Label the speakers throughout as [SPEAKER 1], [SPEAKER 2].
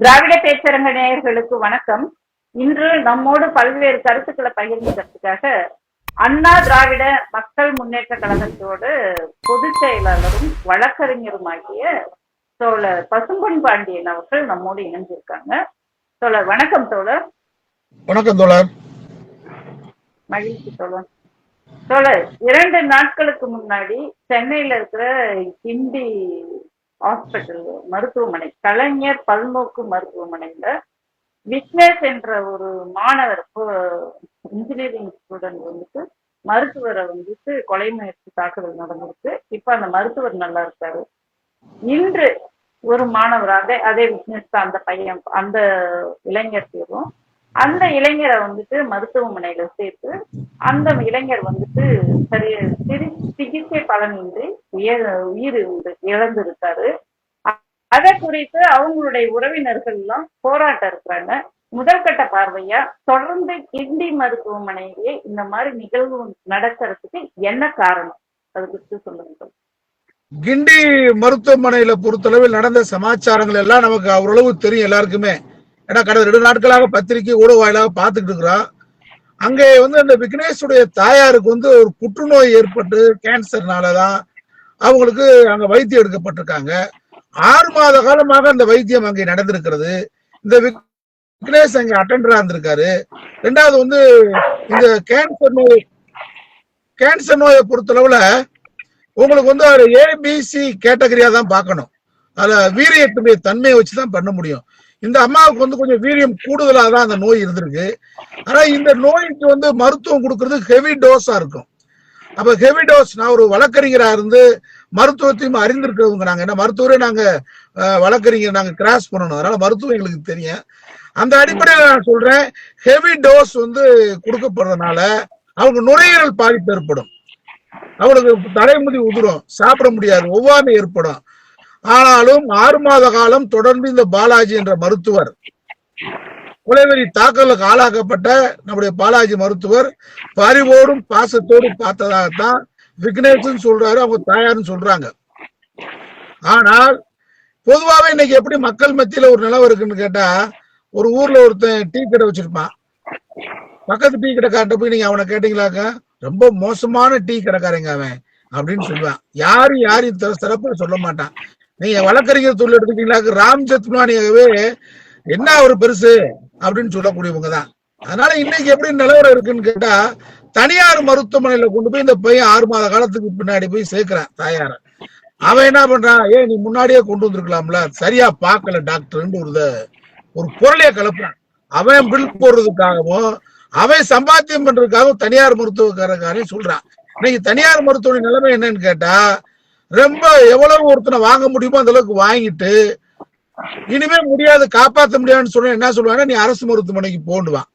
[SPEAKER 1] திராவிட பேச்சரங்க நேயர்களுக்கு வணக்கம். இன்று நம்மோடு பல்வேறு கருத்துக்களை பகிர்ந்துக்கிறதுக்காக அண்ணா திராவிட மக்கள் முன்னேற்ற கழகத்தோடு பொதுச் செயலாளரும் வழக்கறிஞருமாகிய தோழர் பசும்பொன் பாண்டியன் அவர்கள் நம்மோடு இணைஞ்சிருக்காங்க. தோழர் வணக்கம் தோழர்.
[SPEAKER 2] வணக்கம் தோழர்.
[SPEAKER 1] மகிழ்ச்சி தோழர். தோழர் இரண்டு நாட்களுக்கு முன்னாடி சென்னையில இருக்கிற கிண்டி ஹாஸ்பிட்டல் மருத்துவமனை. கலைஞர் பல்நோக்கு மருத்துவமனையில விக்னேஷ் என்ற ஒரு மாணவர் இன்ஜினியரிங் ஸ்டூடெண்ட் வந்துட்டு மருத்துவரை வந்துட்டு கொலை முயற்சி தாக்குதல் நடந்திருக்கு. இப்ப அந்த மருத்துவர் நல்லா இருக்காரு. இன்று ஒரு மாணவர் அதே அதே விக்னேஷ் தான் அந்த பையன் அந்த இளைஞர் பேரும் அந்த இளைஞரை வந்துட்டு மருத்துவமனையில சேர்த்து அந்த இளைஞர் வந்துட்டு சரிய சிரி சிகிச்சை பலனின்றி உயர் உயிர் இழந்து- இழந்திருக்காரு. அதை குறித்து அவங்களுடைய உறவினர்கள் எல்லாம் போராட்டம் இருக்கிறாங்க முதற்கட்ட பார்வையா தொடர்ந்து கிண்டி மருத்துவமனையிலே இந்த மாதிரி நிகழ்வு நடக்கிறதுக்கு என்ன காரணம்? அது குறித்து சொல்லுங்க
[SPEAKER 2] கிண்டி மருத்துவமனையில பொறுத்தளவில் நடந்த சமாச்சாரங்கள் எல்லாம் நமக்கு ஓரளவு தெரியும் எல்லாருக்குமே. ஏன்னா கடந்த ரெண்டு நாட்களாக பத்திரிகை ஊடக வாயிலாக பார்த்துக்கிட்டு இருக்கிறோம். அங்கே வந்து அந்த விக்னேஷுடைய தாயாருக்கு வந்து ஒரு புற்றுநோய் ஏற்பட்டு கேன்சர்னாலதான் அவங்களுக்கு அங்க வைத்தியம் எடுக்கப்பட்டிருக்காங்க. ஆறு மாத காலமாக அந்த வைத்தியம் அங்கே நடந்திருக்கிறது. இந்த விக்- விக்னேஷ் அங்கே அட்டெண்டரா இருந்திருக்காரு ரெண்டாவது வந்து இந்த கேன்சர் நோய் கேன்சர் நோயை பொறுத்தளவுல உங்களுக்கு வந்து ஒரு ஏபிசி கேட்டகரியா தான் பார்க்கணும். அதுல வீரியத்துடைய தன்மையை வச்சு தான் பண்ண முடியும். இந்த அம்மாவுக்கு வந்து கொஞ்சம் வீரியம் கூடுதலாக தான் அந்த நோய் இருந்திருக்கு. ஆனா இந்த நோய்க்கு வந்து மருத்துவம் கொடுக்கறது ஹெவி டோஸா இருக்கும். அப்ப ஹெவி டோஸ் நான் ஒரு வழக்கறிஞரா இருந்து மருத்துவத்தையும் அறிந்திருக்கிறவங்க நாங்க என்ன மருத்துவரே நாங்க வழக்கறிஞர் நாங்க கிராஸ் பண்ணணும். அதனால மருத்துவம் எங்களுக்கு தெரியும். அந்த அடிப்படையில் நான் சொல்றேன் ஹெவி டோஸ் வந்து கொடுக்கப்படுறதுனால அவங்க நுரையீரல் பாதிப்பு ஏற்படும். அவளுக்கு தலைமுடி உதிரும் சாப்பிட முடியாது ஒவ்வாமை ஏற்படும். ஆனாலும் ஆறு மாத காலம் தொடர்ந்து இந்த பாலாஜி என்ற மருத்துவர் கொலைவெறி தாக்கலுக்கு ஆளாக்கப்பட்ட நம்முடைய பாலாஜி மருத்துவர் பரிவோடும் பாசத்தோடும் பார்த்ததாகத்தான் விக்னேஷன் சொல்றாரு அவங்க தாயாருன்னு சொல்றாங்க. ஆனால் பொதுவாவே இன்னைக்கு எப்படி மக்கள் மத்தியில ஒரு நிலவு இருக்குன்னு கேட்டா ஒரு ஊர்ல ஒருத்தன் டீ கடை வச்சிருப்பான். பக்கத்து டீ கடைக்காரட்ட போய் நீங்க அவனை கேட்டீங்களாக்க? ரொம்ப மோசமான டீ கடைக்காரங்க அவன் அப்படின்னு சொல்லுவான். யாரும் யாரும் த- சிறப்பா சொல்ல மாட்டான். நீங்க வழக்கறிஞர் தொழில் எடுத்துட்டீங்களாக்க ராம் ஜெத்மானியாகவே என்ன ஒரு பெருசு அப்படின்னு சொல்லக்கூடியவங்க தான் அதனால இன்னைக்கு எப்படி நிலவரம் இருக்குன்னு கேட்டா தனியார் மருத்துவமனையில கொண்டு போய் இந்த பையன் ஆறு மாத காலத்துக்கு பின்னாடி போய் சேர்க்கிறான் தாயார. அவன் என்ன பண்றான்? ஏன் நீ முன்னாடியே கொண்டு வந்திருக்கலாம்ல. சரியா பார்க்கல டாக்டர்ன்னு ஒரு ஒரு பொருளைய கலப்புறான். அவன் பில் போடுறதுக்காகவும் அவன் சம்பாத்தியம் பண்றதுக்காகவும் தனியார் மருத்துவக்காரக்காரையும் சொல்றான். இன்னைக்கு தனியார் மருத்துவமனை நிலைமை என்னன்னு கேட்டா ரொம்ப எவ்வளவு ஒருத்தனை வாங்க முடியுமோ அந்த அளவுக்கு வாங்கிட்டு இனிமே முடியாது காப்பாத்த முடியாதுன்னு சொன்னா என்ன சொல்லுவாங்க நீ அரசு மருத்துவமனைக்கு போண்டுவான்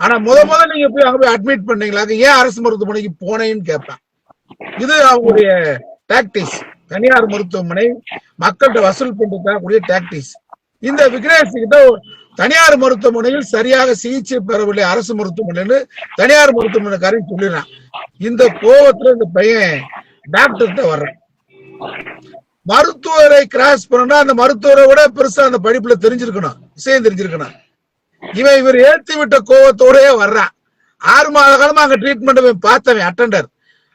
[SPEAKER 2] ஆனா முத முத நீங்க போய் அங்க போய் அட்மிட் பண்ணீங்களா? ஏன் அரசு மருத்துவமனைக்கு போனேன்னு கேட்பான். இது அவங்களுடைய டாக்டிஸ் தனியார் மருத்துவமனை மக்கள்கிட்ட வசூல் பண்ணி தரக்கூடிய டாக்டிஸ் இந்த விக்னேஷ் கிட்ட தனியார் மருத்துவமனையில் சரியாக சிகிச்சை பெறவில்லை அரசு மருத்துவமனைன்னு தனியார் மருத்துவமனைக்காரன் சொல்லிடுறான். இந்த கோபத்துல இந்த பையன் டாக்டர்கிட்ட வர்றான். மருத்துவரை கிராஸ் பண்ணா அந்த மருத்துவரை விட பெருசா அந்த படிப்புல தெரிஞ்சிருக்கணும் விஷயம் தெரிஞ்சிருக்கணும். இவன் இவர் ஏத்தி விட்ட கோவத்தோடய வர்றான். ஆறு மாத காலமா அங்க ட்ரீட்மெண்ட் பார்த்தவன் அட்டெண்டர்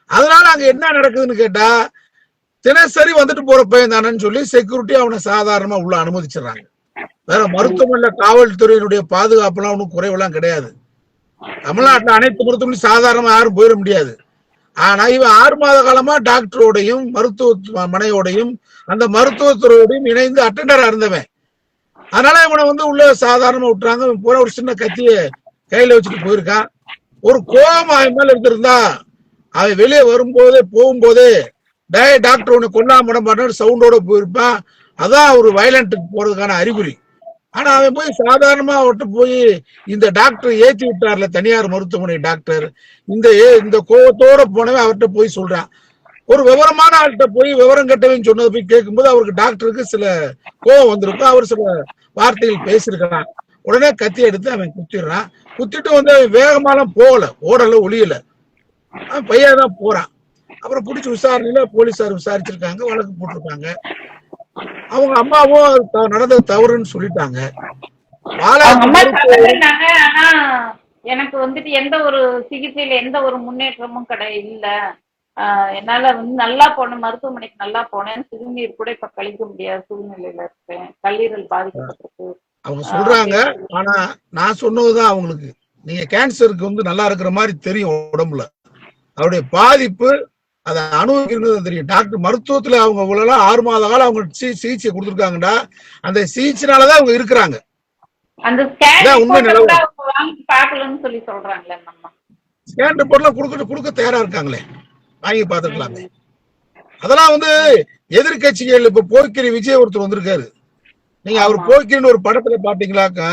[SPEAKER 2] அதனால அங்க என்ன நடக்குதுன்னு கேட்டா தினசரி வந்துட்டு போற பையன் தானேன்னு சொல்லி செக்யூரிட்டி அவனை சாதாரணமா உள்ள அனுமதிச்சிடுறாங்க. வேற மருத்துவமனையில காவல்துறையினுடைய பாதுகாப்புலாம் ஒன்றும் குறைவெல்லாம் கிடையாது. தமிழ்நாட்டுல அனைத்து மருத்துவமனையும் சாதாரணமா யாரும் போயிட முடியாது. ஆனா இவன் ஆறு மாத காலமா டாக்டரோடையும் மருத்துவ மனையோடையும் அந்த மருத்துவத்துறையோடையும் இணைந்து அட்டண்டரா இருந்தவன். அதனால இவனை வந்து உள்ள சாதாரணமா விட்டுறாங்க. பூரா ஒரு சின்ன கத்திய கையில வச்சுட்டு போயிருக்கான் ஒரு கோபம் அவன் மேல இருந்திருந்தா அவன் வெளியே வரும்போதே போகும்போதே டே டாக்டர் உன்னை கொண்டாம விட மாட்டேன்னு சவுண்டோட போயிருப்பான் அதான் ஒரு வயலண்ட்டுக்கு போறதுக்கான அறிகுறி. ஆனா அவன் போய் சாதாரணமா அவட்ட போய் இந்த டாக்டர் ஏத்தி விட்டார்ல தனியார் மருத்துவமனை டாக்டர் இந்த ஏ- இந்த கோபத்தோட போனவன் அவர்கிட்ட போய் சொல்றான். ஒரு விவரமான ஆள்கிட்ட போய் விவரம் கட்டவன் சொன்னதை போய் கேட்கும்போது அவருக்கு டாக்டருக்கு சில கோவம் வந்திருக்கும். அவர் சில வார்த்தைகள் பேசியிருக்கிறான். உடனே கத்தி எடுத்து அவன் குத்திடுறான். குத்திட்டு வந்து அவன் வேகமாலாம் போகல. ஓடல ஒளியல. அவன் பையன் தான் போறான். அப்புறம் பிடிச்சி விசாரணையில போலீஸார் விசாரிச்சிருக்காங்க வழக்கு போட்டிருக்காங்க. அவங்க அம்மாவும் நடந்தது தவறுன்னு சொல்லிட்டாங்க.
[SPEAKER 1] எனக்கு வந்துட்டு எந்த ஒரு சிகிச்சையில எந்த ஒரு முன்னேற்றமும் கிடை இல்ல. என்னால வந்து நல்லா போனேன் மருத்துவமனைக்கு நல்லா போனேன். சிறுநீர் கூட இப்ப கழிக்க முடியாத சூழ்நிலையில இருக்கேன். கல்லீரல் பாதிக்கப்பட்டிருக்கு.
[SPEAKER 2] அவங்க சொல்றாங்க ஆனா நான் சொன்னதுதான் அவங்களுக்கு. நீங்க கேன்சருக்கு வந்து நல்லா இருக்கிற மாதிரி தெரியும் உடம்புல. அவருடைய பாதிப்பு அதை அனுபவிக்கிறது தெரியும். டாக்டர் மருத்துவத்துல அவங்க இவ்வளவு ஆறு மாத காலம் அவங்க சிகிச்சை கொடுத்துருக்காங்கடா. அந்த சிகிச்சைனாலதான் அவங்க இருக்கிறாங்க.
[SPEAKER 1] ஸ்கேன்
[SPEAKER 2] ரிப்போர்ட்லாம் கொடுக்க கொடுக்க தயாரா இருக்காங்களே. வாங்கி பார்த்துக்கலாமே. அதெல்லாம் வந்து எதிர்க்கட்சிகள் இப்ப போக்கிரி விஜய் ஒருத்தர் வந்திருக்காரு. நீங்க அவர். போக்கிரின்னு ஒரு படத்துல பாத்தீங்களாக்கா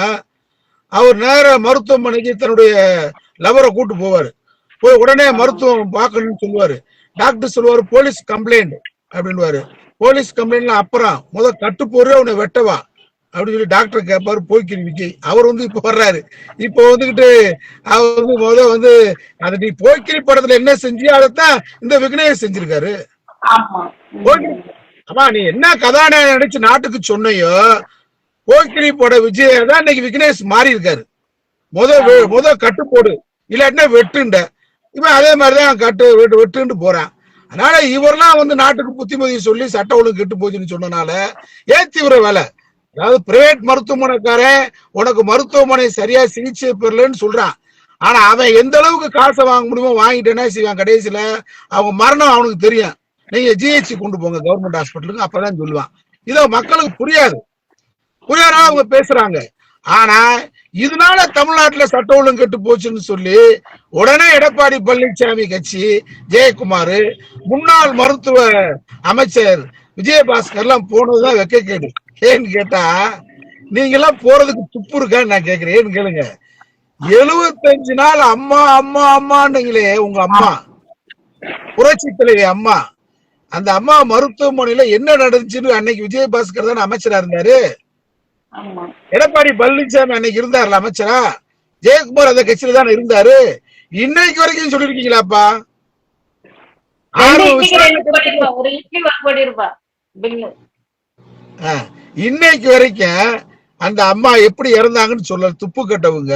[SPEAKER 2] அவர் நேர மருத்துவமனைக்கு தன்னுடைய லவரை கூட்டு போவாரு. போய் உடனே மருத்துவம் பார்க்கணும்னு சொல்லுவாரு. டாக்டர் சொல்லுவாரு போலீஸ் கம்ப்ளைண்ட் அப்படின்னுவாரு. போலீஸ் கம்ப்ளைண்ட்லாம் அப்புறம் முத கட்டு போறே உன்னை வெட்டவா? அப்படின்னு சொல்லி டாக்டர் கேட்பாரு போய்க்கிரி விஜய் அவர் வந்து இப்ப வர்றாரு. இப்போ வந்துகிட்டு அவர் வந்து முத வந்து அது நீ போய்க்கிரி படத்துல என்ன செஞ்சியோ அதைத்தான் இந்த விக்னேஷ் செஞ்சிருக்காரு.
[SPEAKER 1] ஆமா.
[SPEAKER 2] நீ என்ன கதாநாயகன் நடிச்சு நாட்டுக்கு சொன்னையோ போக்கிரி பட விஜய தான் இன்னைக்கு விக்னேஷ் மாறி இருக்காரு முத முத கட்டு போடு இல்லாட்டினா வெட்டுண்ட. இவன் அதே மாதிரிதான் கட்டு வெட்டு வெட்டுன்னு போறான். அதனால இவரெல்லாம் வந்து நாட்டுக்கு புத்திமதி சொல்லி சட்ட ஒழுங்கு கெட்டு போச்சுன்னு சொன்னனால ஏன் தீவிர வேலை. அதாவது பிரைவேட் மருத்துவமனைக்காரன் உனக்கு மருத்துவமனை சரியா சிகிச்சை பெறலன்னு சொல்றான். ஆனா அவன் எந்த அளவுக்கு காசை வாங்க முடியுமோ வாங்கிட்டேன்னா செய்வான் கடைசியில அவங்க மரணம் அவனுக்கு தெரியும். நீங்க ஜிஹெச் கொண்டு போங்க கவர்மெண்ட் ஹாஸ்பிட்டலுக்கு அப்பதான் சொல்லுவான். இதை மக்களுக்கு புரியாது. புரியாதனால அவங்க பேசுறாங்க. ஆனா இதனால தமிழ்நாட்டுல சட்ட ஒழுங்கு கெட்டு போச்சுன்னு சொல்லி உடனே எடப்பாடி பழனிசாமி கட்சி ஜெயக்குமார் முன்னாள் மருத்துவ அமைச்சர் விஜயபாஸ்கர் எல்லாம் போனதுதான் வெக்கக்கேடு. ஏன்னு கேட்டா நீங்க எல்லாம் போறதுக்கு துப்பு இருக்கான்னு நான் கேக்குறேன். ஏன்னு கேளுங்க. எழுபத்தஞ்சு நாள் அம்மா அம்மா அம்மான்னுங்களே உங்க அம்மா. புரட்சி தலைவி அம்மா. அந்த அம்மா மருத்துவமனையில என்ன நடந்துச்சுன்னு அன்னைக்கு விஜயபாஸ்கர் தானே அமைச்சரா இருந்தாரு? எடப்பாடி பழனிசாமி அன்னைக்கு இருந்தாருல அமைச்சரா? ஜெயக்குமார் அந்த கட்சியில தானே இருந்தாரு? இன்னைக்கு வரைக்கும் சொல்லிருக்கீங்களாப்பா இன்னைக்கு வரைக்கும் அந்த அம்மா எப்படி இறந்தாங்கன்னு சொல்ல துப்பு கட்டவங்க.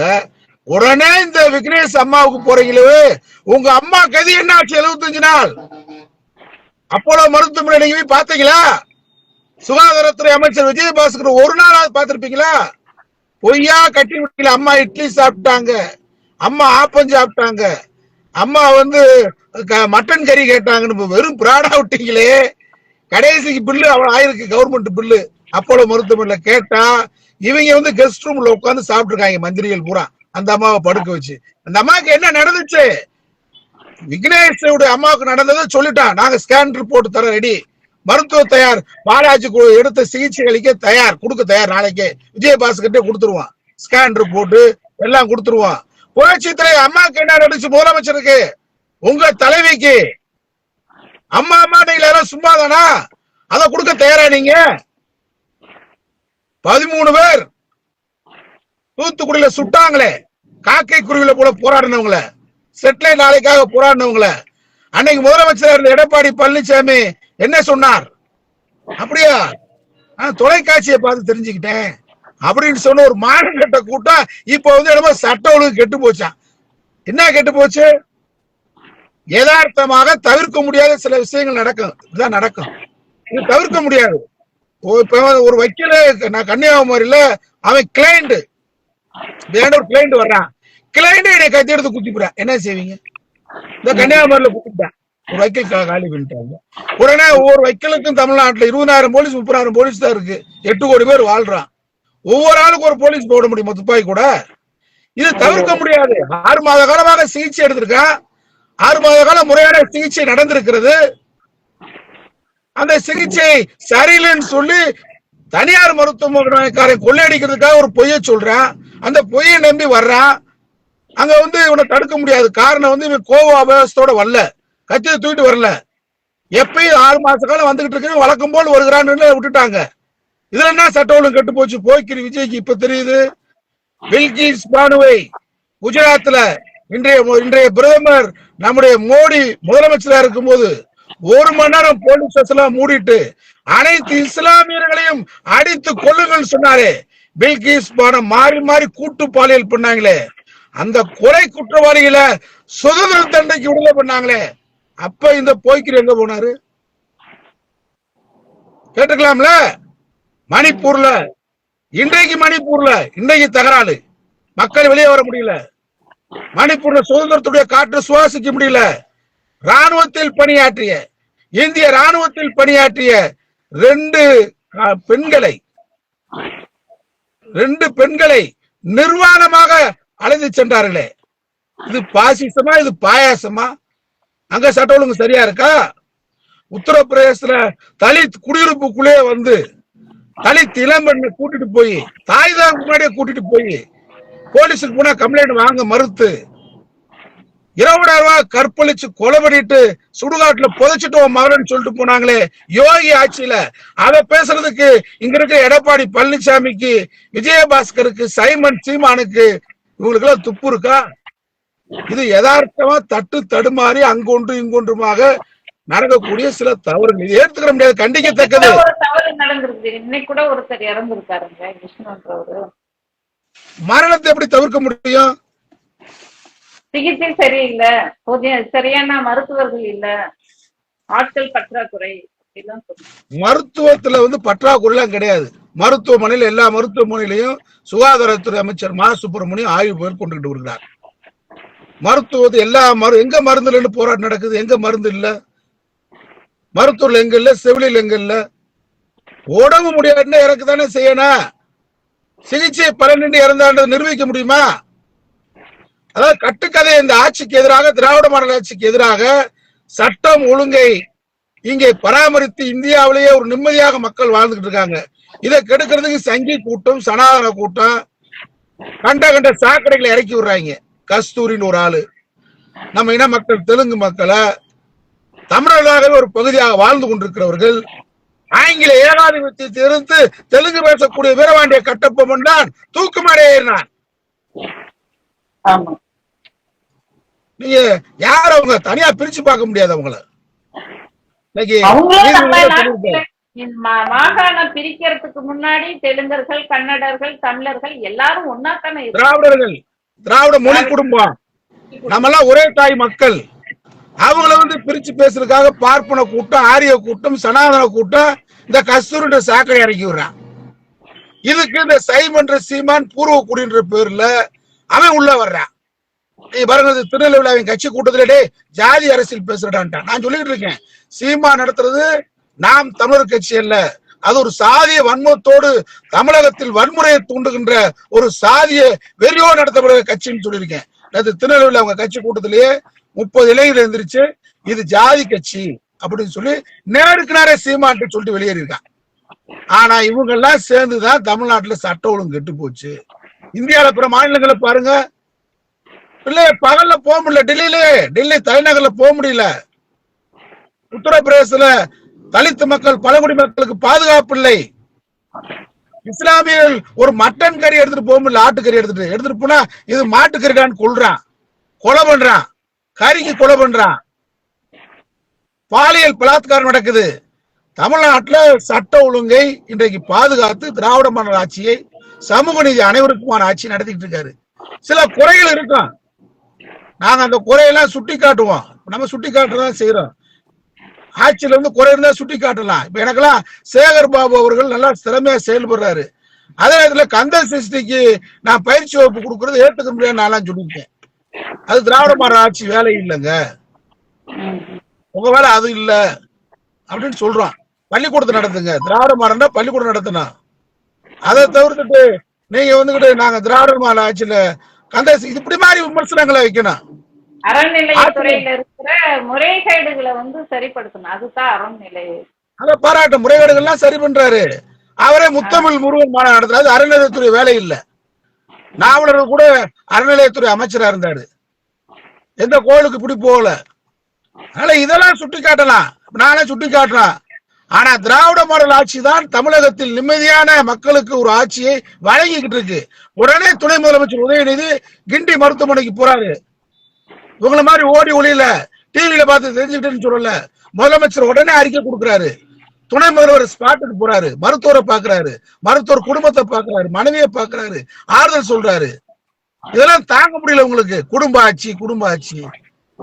[SPEAKER 2] உடனே இந்த விக்னேஷ் அம்மாவுக்கு போறீங்களே உங்க அம்மா கதி என்ன ஆச்சு எழுபத்தஞ்சு நாள். அப்போலோ மருத்துவமனை நீங்க போய் பாத்தீங்களா சுகாதாரத்துறை அமைச்சர் விஜயபாஸ்கர் ஒரு நாளாவது பார்த்திருப்பீங்களா? பொய்யா கட்டி முடியல அம்மா இட்லி சாப்பிட்டாங்க. அம்மா ஆப்பம் சாப்பிட்டாங்க. அம்மா வந்து க- மட்டன் கறி கேட்டாங்கன்னு வெறும் பிராடா விட்டீங்களே கடைசிக்கு பில்லு அவ்வளவு ஆயிருக்கு கவர்மெண்ட் பில்லு. அப்போலோ மருத்துவமனையில கேட்டா இவங்க வந்து கெஸ்ட் ரூம்ல உட்காந்து சாப்பிட்டுருக்காங்க மந்திரிகள் பூரா. அந்த அம்மாவை படுக்க வச்சு. அந்த அம்மாவுக்கு என்ன நடந்துச்சு? விக்னேஷோட அம்மாவுக்கு நடந்ததை சொல்லிட்டான். நாங்க ஸ்கேன் ரிப்போர்ட் தர ரெடி மருத்துவ தயார் பாலாஜி கு- எடுத்த சிகிச்சை அளிக்க தயார் கொடுக்க தயார் நாளைக்கே. விஜயபாஸ்கர்ட்டே கொடுத்துருவான். ஸ்கேன் ரிப்போர்ட் எல்லாம் கொடுத்துருவான். புரட்சி அம்மாவுக்கு என்ன நடிச்சு முதலமைச்சருக்கு. உங்க தலைவிக்கு. அம்மா அம்மா நீங்க யாரும் சும்மா தானா அதை கொடுக்க தயாரா நீங்க? பதிமூணு பேர். தூத்துக்குடியில சுட்டாங்களே. காக்கை குருவில போல போராடினவங்கள. செட்டிலைட் நாளைக்காக போராடினவங்கள. அன்னைக்கு முதலமைச்சர் இருந்த எடப்பாடி பழனிசாமி என்ன சொன்னார்? அப்படியா? தொலைக்காட்சியை பார்த்து தெரிஞ்சுக்கிட்டேன். அப்படின்னு சொன்ன ஒரு மாநிலட்ட கூட்டம் இப்ப வந்து என்னமோ சட்ட ஒழுங்கு கெட்டு போச்சான் என்ன கெட்டு போச்சு? யதார்த்தமாக தவிர்க்க முடியாத சில விஷயங்கள் நடக்கும். இதுதான் நடக்கும். இது தவிர்க்க முடியாது. ஓ, இப்ப ஒரு வக்கீல நான் கன்னியாகுமரியில அவன் கிளைண்ட் வேண்ட ஒரு கிளைண்ட் வர்றான்? கிளைண்ட் என்னை கத்தி எடுத்து குத்திப்புறான் என்ன செய்வீங்க? இந்த கன்னியாகுமரியில குத்திட்டான் ஒரு வக்கீல் காலி பண்ணிட்டாங்க. உடனே ஒவ்வொரு வக்கீலுக்கும் தமிழ்நாட்டுல இருபதாயிரம் போலீஸ் முப்பதாயிரம் போலீஸ் தான் இருக்கு. எட்டு கோடி பேர் வாழ்றான். ஒவ்வொரு ஆளுக்கு ஒரு போலீஸ் போட முடியுமா துப்பாக்கி கூட? இது தவிர்க்க முடியாது. ஆறு மாத காலமாக சிகிச்சை எடுத்திருக்கான். ஆறு மாத காலம் முறையான சிகிச்சை நடந்திருக்கிறது. அந்த சிகிச்சை சரியில்லைன்னு சொல்லி தனியார் மருத்துவமனைக்காரன் கொள்ளையடிக்கிறதுக்காக ஒரு பொய்யை சொல்றான். அந்த பொய்யை நம்பி வர்றான். அங்க வந்து இவனை தடுக்க முடியாது. காரணம் வந்து இவன் கோவ அபயாசத்தோட வரல. கட்சியை தூக்கிட்டு வரல. எப்பயும் ஆறு மாச காலம் வந்துகிட்டு இருக்கு வழக்கம் போல் வருகிறான்னு விட்டுட்டாங்க. இதுல என்ன சட்ட ஒழுங்கு கெட்டு போச்சு? போய்கிரி விஜய்க்கு இப்ப தெரியுது. பில்கிஸ் பானுவை குஜராத்ல இன்றைய இன்றைய பிரதமர் நம்முடைய மோடி முதலமைச்சரா இருக்கும் போது ஒரு மணி நேரம் போலீஸ் ஸ்டேஷன்ல மூடிட்டு அனைத்து இஸ்லாமியர்களையும் அடித்து கொல்லுங்கள் சொன்னாரே. பில்கிஸ் பானம் மாறி மாறி கூட்டு பாலியல் பண்ணாங்களே. அந்த கொலை குற்றவாளிகளை சுதந்திர தண்டைக்கு விடுதலை பண்ணாங்களே. அப்ப இந்த போய்க்கிற எங்க போனாரு? கேட்டுக்கலாம்ல? மணிப்பூர்ல. இன்றைக்கு மணிப்பூர்ல. இன்றைக்கு தகராறு. மக்கள் வெளியே வர முடியல. மணிப்பூர்ல சுதந்திரத்துடைய காற்று சுவாசிக்க முடியல. ராணுவத்தில் பணியாற்றிய இந்திய ராணுவத்தில் பணியாற்றிய ரெண்டு பெண்களை ரெண்டு பெண்களை நிர்வாணமாக அழைத்து சென்றார்களே. இது பாசிசமா இது பாயாசமா? அங்க சட்ட ஒழுங்கு சரியா இருக்கா? உத்தரப்பிரதேசத்துல தலித் குடியிருப்புக்குள்ளே வந்து தலித் இளம்பெண்ணை கூட்டிட்டு போய் தாய் தான் முன்னாடியே கூட்டிட்டு போய் போலீஸுக்கு போனா கம்ப்ளைண்ட் வாங்க மறுத்து இருபதாயிரம் ரூபாய் கற்பழிச்சு கொலை பண்ணிட்டு சுடுகாட்டுல புதைச்சிட்டு உன் மகன் சொல்லிட்டு போனாங்களே யோகி ஆட்சியில. அத பேசுறதுக்கு இங்க இருக்க எடப்பாடி பழனிசாமிக்கு விஜயபாஸ்கருக்கு சைமன் சீமானுக்கு இவங்களுக்கு எல்லாம் துப்பு இருக்கா? இது யதார்த்தமா தட்டு தடுமாறி அங்கொன்று இங்கொன்றுமாக நடக்கக்கூடிய சில தவறுகள். இது ஏற்றுக்கிற முடியாது கண்டிக்கத்தக்கது. மரணத்தை எப்படி தவிர்க்க முடியும்?
[SPEAKER 1] சிகிச்சை சரியில்லை. சரியான மருத்துவர்கள் இல்ல. ஆட்கள் பற்றாக்குறை
[SPEAKER 2] மருத்துவத்துல வந்து பற்றாக்குறை எல்லாம் கிடையாது. மருத்துவமனையில் எல்லா மருத்துவமனையிலையும் சுகாதாரத்துறை அமைச்சர் மா சுப்பிரமணியம் ஆய்வு மேற்கொண்டுகிட்டு வருகிறார். மருத்துவத்து எல்லா மரு எங்க மருந்து இல்லைன்னு போராட்டம் நடக்குது எங்க மருந்து இல்ல? மருத்துவர்கள் எங்க இல்ல? செவிலியில் எங்க இல்ல? உடம்பு முடியாதுன்னா இறக்கு தானே செய்யணும்? சிகிச்சை பலனின்றி இறந்தாண்டு நிரூபிக்க முடியுமா? அதாவது கட்டுக்கதை இந்த ஆட்சிக்கு எதிராக திராவிட மாடல் ஆட்சிக்கு எதிராக சட்டம் ஒழுங்கை இங்கே பராமரித்து இந்தியாவிலேயே ஒரு நிம்மதியாக மக்கள் வாழ்ந்துகிட்டு இருக்காங்க. இதை கெடுக்கிறதுக்கு சங்கி கூட்டம் சனாதன கூட்டம் கண்ட கண்ட சாக்கடைகளை இறக்கி விடுறாங்க. கஸ்தூரின்னு ஒரு ஆளு. நம்ம இன மக்கள் தெலுங்கு மக்களை தமிழர்களாக ஒரு பகுதியாக வாழ்ந்து கொண்டிருக்கிறவர்கள் ஆங்கில ஏகாதிபத்தியத்தை எதிர்த்து தெலுங்கு பேசக்கூடிய வீரபாண்டிய கட்டபொம்மன் தான் தூக்குமாடே ஏறினான். நீங்க யார் அவங்க தனியா பிரிச்சு பார்க்க முடியாது அவங்கள.
[SPEAKER 1] மாகாணம் பிரிக்கிறதுக்கு முன்னாடி தெலுங்கர்கள் கன்னடர்கள் தமிழர்கள் எல்லாரும் ஒன்னா தானே.
[SPEAKER 2] திராவிடர்கள் திராவிட மொழி குடும்பம். நம்ம எல்லாம் ஒரே தாய் மக்கள். அவங்கள வந்து பிரிச்சு பேசுறதுக்காக பார்ப்பன கூட்டம் ஆரிய கூட்டம் சனாதன கூட்டம் இந்த கஸ்தூரின்ற சாக்கடை இறக்கி விடுறான் இதுக்கு இந்த சைமன்ற சீமான் பூர்வ குடின்ற பேர்ல அவன் உள்ள வர்றான் நீ பாருங்க திருநெல்வேலி அவன் கட்சி கூட்டத்திலே ஜாதி அரசியல் பேசுறடான்ட்டான் நான் சொல்லிட்டு இருக்கேன். சீமா நடத்துறது நாம் தமிழர் கட்சி அல்ல. அது ஒரு சாதிய வன்மத்தோடு தமிழகத்தில் வன்முறையை தூண்டுகின்ற ஒரு சாதிய வெறியோடு நடத்தப்படுகிற கட்சின்னு சொல்லியிருக்கேன். நேற்று திருநெல்வேலி அவங்க கட்சி கூட்டத்திலேயே முப்பது இளைஞர் எழுந்திரிச்சு இது ஜாதி கட்சி அப்படின்னு சொல்லி நேருக்கு நேரே சீமான்ட்டு சொல்லிட்டு வெளியேறியிருக்கான் ஆனா இவங்க எல்லாம் சேர்ந்துதான் தமிழ்நாட்டுல சட்ட ஒழுங்கு கெட்டு போச்சு. இந்தியால பிற மாநிலங்களை பாருங்க. இல்லையே பகல்ல போக முடியல டெல்லியிலே டெல்லி தலைநகர்ல போக முடியல. உத்தரப்பிரதேசத்துல தலித் மக்கள் பழங்குடி மக்களுக்கு பாதுகாப்பு இல்லை. இஸ்லாமியர்கள் ஒரு மட்டன் கறி எடுத்துட்டு போக முடியல ஆட்டுக்கறி எடுத்துட்டு எடுத்துட்டு போனா இது மாட்டுக்கறிடான்னு கொள்றான் கொலை பண்றான். கறிக்கு கொலை பண்றான். பாலியல் பலாத்காரம் நடக்குது. தமிழ்நாட்டுல சட்ட ஒழுங்கை இன்றைக்கு பாதுகாத்து திராவிட மன்னர் ஆட்சியை சமூக நீதி அனைவருக்குமான ஆட்சி நடத்திட்டு இருக்காரு. சில குறைகள் இருக்கும். நாங்க அந்த குறையெல்லாம் சுட்டி காட்டுவோம் நம்ம சுட்டி காட்டுறதான் செய்யறோம் ஆட்சியில இருந்து குறை இருந்தா சுட்டி காட்டலாம். இப்ப எனக்கெல்லாம் சேகர் பாபு அவர்கள் நல்லா திறமையா செயல்படுறாரு. அதே நேரத்துல கந்த சிருஷ்டிக்கு நான் பயிற்சி வகுப்பு கொடுக்கறது ஏற்றுக்க முடியாது நான்லாம் சொல்லியிருக்கேன். அது திராவிட மாடல் ஆட்சி வேலை இல்லைங்க. உங்க வேலை அது இல்ல. அப்படின்னு சொல்றான். பள்ளிக்கூடத்தை நடத்துங்க. திராவிட மாடல்னா பள்ளிக்கூடம் நடத்தினா. அதை தவிர்த்துட்டு நீங்க வந்துகிட்டு நாங்க திராவிட மாடல் ஆட்சியில கந்த இது இப்படி மாதிரி விமர்சனங்களை வைக்கணும்.
[SPEAKER 1] அறநிலையத்துறையில இருக்கிற முறைகேடுகளை வந்து சரிப்படுத்தணும். அதுதான் அறநிலை.
[SPEAKER 2] அதை பாராட்ட முறைகேடுகள்லாம் சரி பண்றாரு. அவரே முத்தமிழ் முருகன் மாநாடு நடத்துறாரு. அறநிலையத்துறை வேலை இல்ல. நாவலர் கூட அறநிலையத்துறை அமைச்சரா இருந்தாரு. எந்த கோயிலுக்கு இப்படி போகல. அதனால இதெல்லாம் சுட்டி காட்டலாம் நானே சுட்டி காட்டலாம் ஆனா திராவிட மாடல் ஆட்சி தான் தமிழகத்தில் நிம்மதியான மக்களுக்கு ஒரு ஆட்சியை வழங்கிக்கிட்டு இருக்கு. உடனே துணை முதலமைச்சர் உதயநிதி கிண்டி மருத்துவமனைக்கு போறாரு. உங்களை மாதிரி ஓடி ஒளியில டிவியில பார்த்து தெரிஞ்சுக்கிட்டேன்னு சொல்லல. முதலமைச்சர் உடனே அறிக்கை கொடுக்குறாரு. துணை முதல்வர் ஸ்பாட்டுக்கு போறாரு. மருத்துவரை பாக்குறாரு மருத்துவர் குடும்பத்தை பாக்குறாரு மனைவியை பாக்குறாரு ஆறுதல் சொல்றாரு. இதெல்லாம் தாங்க முடியல உங்களுக்கு. குடும்ப ஆட்சி குடும்ப ஆட்சி.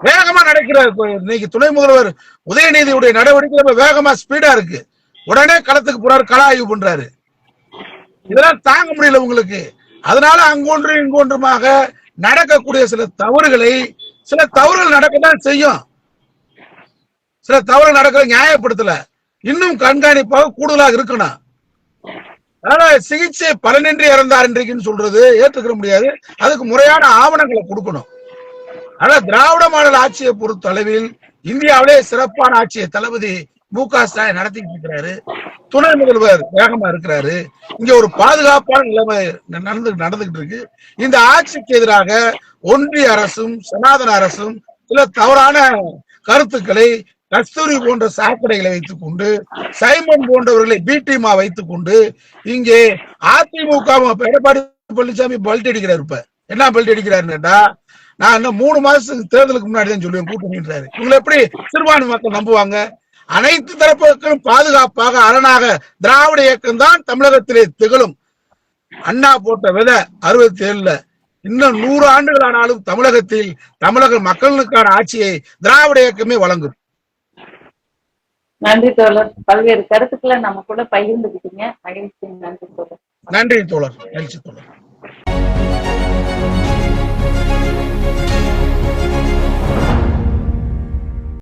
[SPEAKER 2] வேகமா நடக்கிற இன்னைக்கு துணை முதல்வர் உதயநிதியுடைய நடவடிக்கை ரொம்ப வேகமா ஸ்பீடா இருக்கு. உடனே களத்துக்கு போறாரு. கள ஆய்வு பண்றாரு. இதெல்லாம் தாங்க முடியல உங்களுக்கு. அதனால அங்கொன்று இங்கொன்றுமாக நடக்கக்கூடிய சில தவறுகளை சில தவறுகள் நடக்கத்தான் செய்யும். சில தவறு நடக்கிற நியாயப்படுத்தல. இன்னும் கண்காணிப்பாக கூடுதலாக இருக்கணும். அதனால சிகிச்சை பலனின்றி இறந்தார் இன்றைக்குன்னு சொல்றது ஏற்றுக்கிற முடியாது. அதுக்கு முறையான ஆவணங்களை கொடுக்கணும். ஆனா திராவிட மாடல் ஆட்சியை பொறுத்த அளவில் இந்தியாவிலே சிறப்பான ஆட்சியை தளபதி மு க ஸ்டாலின் நடத்திட்டு இருக்கிறாரு. துணை முதல்வர் வேகமா இருக்கிறாரு. இங்க ஒரு பாதுகாப்பான நிலைமை நடந்து நடந்துகிட்டு இருக்கு. இந்த ஆட்சிக்கு எதிராக ஒன்றிய அரசும் சனாதன அரசும் சில தவறான கருத்துக்களை கஸ்தூரி போன்ற சாக்கடைகளை வைத்துக் கொண்டு சைமன் போன்றவர்களை பி டீமா வைத்துக் கொண்டு இங்கே அதிமுக எடப்பாடி பழனிசாமி பல்ட் அடிக்கிறார் இப்ப. என்ன பல்ட் அடிக்கிறாருன்னா நான் இன்னும் மூணு மாசத்துக்கு தேர்தலுக்கு முன்னாடி தான் சொல்லுவேன் கூட்டணின்றாரு. இவங்களை எப்படி சிறுபான்மை மக்கள் நம்புவாங்க? அனைத்து தரப்புகளும் பாதுகாப்பாக அரணாக திராவிட இயக்கம் தான் தமிழகத்திலே திகழும். அண்ணா போட்ட விதை அறுபத்தி ஏழுல இன்னும் நூறு ஆண்டுகள் ஆனாலும் தமிழகத்தில் தமிழக மக்களுக்கான ஆட்சியை திராவிட இயக்கமே வழங்கும்.
[SPEAKER 1] நன்றி தோழர். பல்வேறு கருத்துக்களை நம்ம கூட பகிர்ந்துக்கிட்டீங்க மகிழ்ச்சி. நன்றி தோழர்.
[SPEAKER 2] நன்றி தோழர். நன்றி தோழர்.